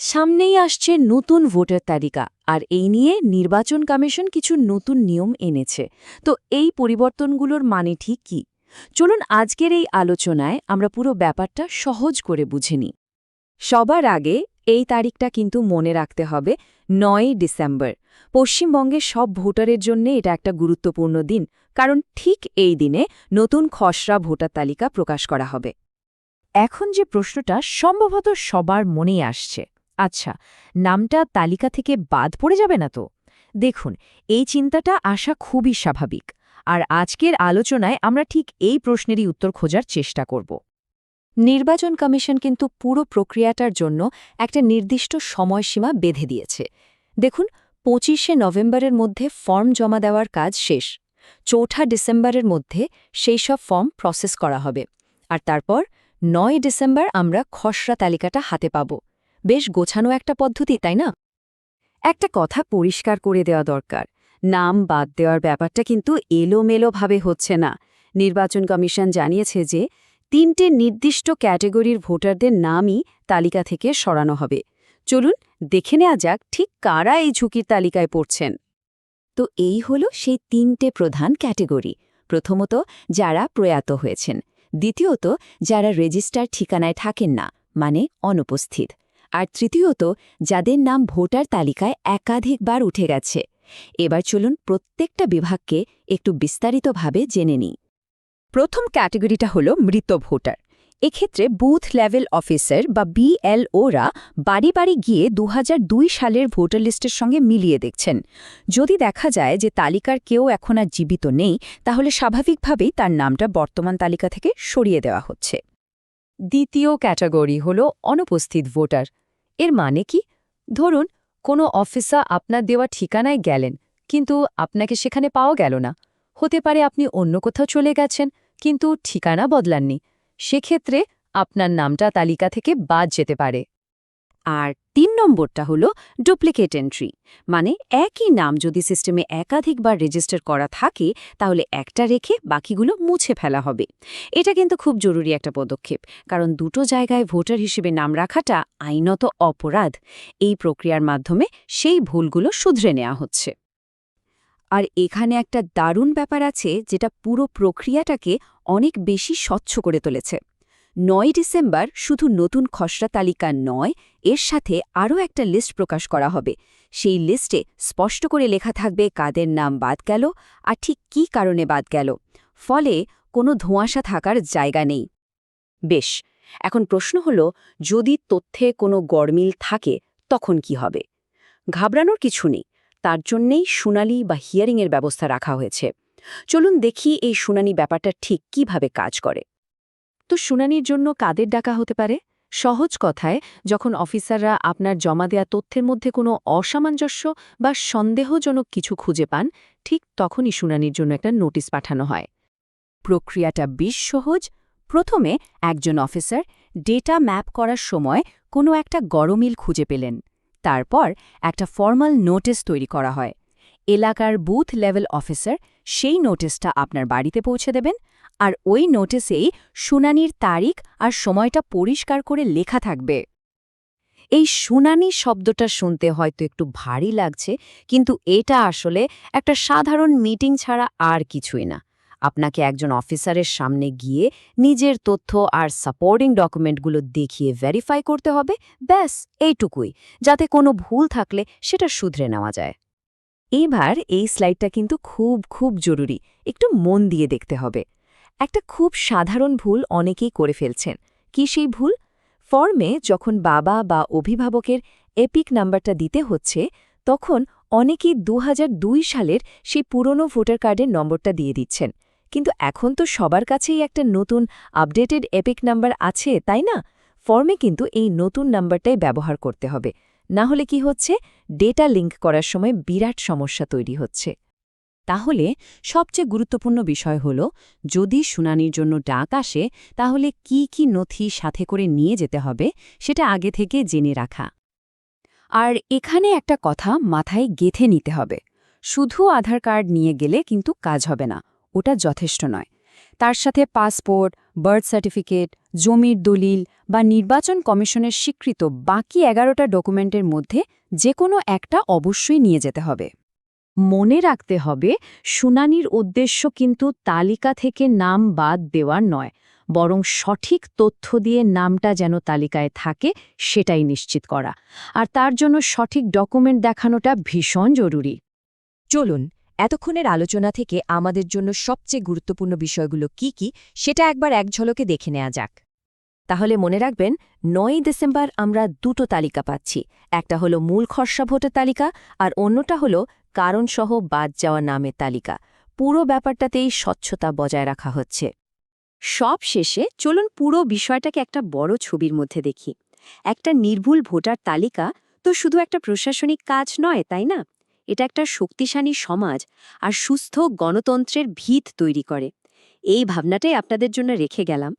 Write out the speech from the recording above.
সামনেই আসছে নতুন ভোটার তালিকা, আর এই নিয়ে নির্বাচন কমিশন কিছু নতুন নিয়ম এনেছে। তো এই পরিবর্তনগুলোর মানে ঠিক কি? চলুন আজকের এই আলোচনায় আমরা পুরো ব্যাপারটা সহজ করে বুঝে নিই। সবার আগে এই তারিখটা কিন্তু মনে রাখতে হবে নয় ডিসেম্বর। পশ্চিমবঙ্গের সব ভোটারের জন্য এটা একটা গুরুত্বপূর্ণ দিন, কারণ ঠিক এই দিনে নতুন খসড়া ভোটার তালিকা প্রকাশ করা হবে। এখন যে প্রশ্নটা সম্ভবত সবার মনেই আসছে। আচ্ছা নামটা তালিকা থেকে বাদ পড়ে যাবে না তো? দেখুন, এই চিন্তাটা আসা খুবই স্বাভাবিক। আর আজকের আলোচনায় আমরা ঠিক এই প্রশ্নেরই উত্তর খোঁজার চেষ্টা করব। নির্বাচন কমিশন কিন্তু পুরো প্রক্রিয়াটার জন্য একটা নির্দিষ্ট সময়সীমা বেঁধে দিয়েছে। দেখুন, পঁচিশে নভেম্বরের মধ্যে ফর্ম জমা দেওয়ার কাজ শেষ। চৌঠা ডিসেম্বরের মধ্যে সেই সব ফর্ম প্রসেস করা হবে। আর তারপর নয় ডিসেম্বর আমরা খসড়া তালিকাটা হাতে পাব। বেশ গোছানো একটা পদ্ধতি, তাই না? একটা কথা পরিষ্কার করে দেওয়া দরকার। নাম বাদ দেওয়ার ব্যাপারটা কিন্তু এলোমেলোভাবে হচ্ছে না। নির্বাচন কমিশন জানিয়েছে যে, তিনটে নির্দিষ্ট ক্যাটেগরির ভোটারদের নামই তালিকা থেকে সরানো হবে। চলুন দেখে নেওয়া যাক ঠিক কারা এই ঝুঁকির তালিকায় পড়ছেন। তো এই হলো সেই তিনটে প্রধান ক্যাটেগরি। প্রথমত, যারা প্রয়াত হয়েছেন। দ্বিতীয়ত, যারা রেজিস্টার ঠিকানায় থাকেন না মানে অনুপস্থিত। আর তৃতীয়ত, যাদের নাম ভোটার তালিকায় একাধিকবার উঠে গেছে। এবার চলুন প্রত্যেকটা বিভাগকে একটু বিস্তারিতভাবে জেনে নিই। প্রথম ক্যাটেগরিটা হল মৃত ভোটার। এক্ষেত্রে বুথ লেভেল অফিসার বা বিএলওরা বাড়ি বাড়ি গিয়ে দুহাজার দুই সালের ভোটার লিস্টের সঙ্গে মিলিয়ে দেখছেন। যদি দেখা যায় যে তালিকার কেউ এখন আর জীবিত নেই, তাহলে স্বাভাবিকভাবেই তার নামটা বর্তমান তালিকা থেকে সরিয়ে দেওয়া হচ্ছে। দ্বিতীয় ক্যাটাগরি হল অনুপস্থিত ভোটার। এর মানে কি? ধরুন, কোনো অফিসার আপনার দেওয়া ঠিকানায় গেলেন, কিন্তু আপনাকে সেখানে পাওয়া গেল না। হতে পারে আপনি অন্য কোথাও চলে গেছেন, কিন্তু ঠিকানা বদলাননি। সেক্ষেত্রে আপনার নামটা তালিকা থেকে বাদ যেতে পারে। আর তিন নম্বরটা হলো ডুপ্লিকেট এন্ট্রি। মানে একই নাম যদি সিস্টেমে একাধিকবার রেজিস্টার করা থাকে, তাহলে একটা রেখে বাকিগুলো মুছে ফেলা হবে। এটা কিন্তু খুব জরুরি একটা পদক্ষেপ, কারণ দুটো জায়গায় ভোটার হিসেবে নাম রাখাটা আইনত অপরাধ। এই প্রক্রিয়ার মাধ্যমে সেই ভুলগুলো শুধরে নেওয়া হচ্ছে। আর এখানে একটা দারুণ ব্যাপার আছে, যেটা পুরো প্রক্রিয়াটাকে অনেক বেশি স্বচ্ছ করে তুলেছে। নয় ডিসেম্বর শুধু নতুন খসড়া তালিকা নয়, এর সাথে আরও একটা লিস্ট প্রকাশ করা হবে। সেই লিস্টে স্পষ্ট করে লেখা থাকবে কাদের নাম বাদ গেল আর ঠিক কী কারণে বাদ গেল। ফলে কোনো ধোঁয়াশা থাকার জায়গা নেই। বেশ, এখন প্রশ্ন হল, যদি তথ্যে কোনো গড়মিল থাকে, তখন কি হবে? ঘাবড়ানোর কিছু নেই, তার জন্যেই শুনানি বা হিয়ারিংয়ের ব্যবস্থা রাখা হয়েছে। চলুন দেখি এই শুনানি ব্যাপারটা ঠিক কীভাবে কাজ করে। তো শুনানির জন্য কাদের ডাকা হতে পারে? সহজ কথায়, যখন অফিসাররা আপনার জমা দেয়া তথ্যের মধ্যে কোনো অসামঞ্জস্য বা সন্দেহজনক কিছু খুঁজে পান, ঠিক তখনই শুনানির জন্য একটা নোটিশ পাঠানো হয়। প্রক্রিয়াটা বেশ সহজ। প্রথমে একজন অফিসার ডেটা ম্যাপ করার সময় কোনো একটা গরমিল খুঁজে পেলেন। তারপর একটা ফর্মাল নোটিস তৈরি করা হয়। এলাকার বুথ লেভেল অফিসার সেই নোটিসটা আপনার বাড়িতে পৌঁছে দেবেন আর ওই নোটিসেই শুনানির তারিখ আর সময়টা পরিষ্কার করে লেখা থাকবে। এই শুনানি শব্দটা শুনতে হয়তো একটু ভারী লাগছে, কিন্তু এটা আসলে একটা সাধারণ মিটিং ছাড়া আর কিছুই না। আপনাকে একজন অফিসারের সামনে গিয়ে নিজের তথ্য আর সাপোর্টিং ডকুমেন্টগুলো দেখিয়ে ভেরিফাই করতে হবে, ব্যাস, এইটুকুই, যাতে কোনো ভুল থাকলে সেটা শুধরে নেওয়া যায়। এবার এই স্লাইডটা কিন্তু খুব খুব জরুরি, একটু মন দিয়ে দেখতে হবে। একটা খুব সাধারণ ভুল অনেকেই করে ফেলছেন। কি সেই ভুল? ফর্মে যখন বাবা বা অভিভাবকের এপিক নাম্বারটা দিতে হচ্ছে, তখন অনেকেই দু হাজার দুই সালের সেই পুরনো ভোটার কার্ডের নম্বরটা দিয়ে দিচ্ছেন। কিন্তু এখন তো সবার কাছেই একটা নতুন আপডেটেড এপিক নাম্বার আছে, তাই না? ফর্মে কিন্তু এই নতুন নাম্বারটাই ব্যবহার করতে হবে। না হলে কি হচ্ছে? ডেটা লিঙ্ক করার সময় বিরাট সমস্যা তৈরি হচ্ছে। তাহলে সবচেয়ে গুরুত্বপূর্ণ বিষয় হল, যদি শুনানির জন্য ডাক আসে, তাহলে কি কি নথি সাথে করে নিয়ে যেতে হবে, সেটা আগে থেকে জেনে রাখা। আর এখানে একটা কথা মাথায় গেথে নিতে হবে। শুধু আধার কার্ড নিয়ে গেলে কিন্তু কাজ হবে না, ওটা যথেষ্ট নয়। তার সাথে পাসপোর্ট, বার্থ সার্টিফিকেট, জমির দলিল বা নির্বাচন কমিশনের স্বীকৃত বাকি এগারোটা ডকুমেন্টের মধ্যে যে কোনো একটা অবশ্যই নিয়ে যেতে হবে। মনে রাখতে হবে, শুনানির উদ্দেশ্য কিন্তু তালিকা থেকে নাম বাদ দেওয়ার নয়, বরং সঠিক তথ্য দিয়ে নামটা যেন তালিকায় থাকে সেটাই নিশ্চিত করা। আর তার জন্য সঠিক ডকুমেন্ট দেখানোটা ভীষণ জরুরি। চলুন, এতক্ষণের আলোচনা থেকে আমাদের জন্য সবচেয়ে গুরুত্বপূর্ণ বিষয়গুলো কি কি, সেটা একবার এক ঝলকে দেখে নেওয়া যাক। তাহলে মনে রাখবেন, নয়ই ডিসেম্বর আমরা দুটো তালিকা পাচ্ছি, একটা হলো মূল খসড়া ভোটার তালিকা আর অন্যটা হলো কারণসহ বাদ যাওয়া নামের তালিকা। পুরো ব্যাপারটাতেই স্বচ্ছতা বজায় রাখা হচ্ছে। সব শেষে চলুন পুরো বিষয়টাকে একটা বড় ছবির মধ্যে দেখি। একটা নির্ভুল ভোটার তালিকা তো শুধু একটা প্রশাসনিক কাজ নয়, তাই না? এটা একটা শক্তিশালী সমাজ আর সুস্থ গণতন্ত্রের ভিত তৈরি করে। এই ভাবনাটাই আপনাদের জন্য রেখে গেলাম।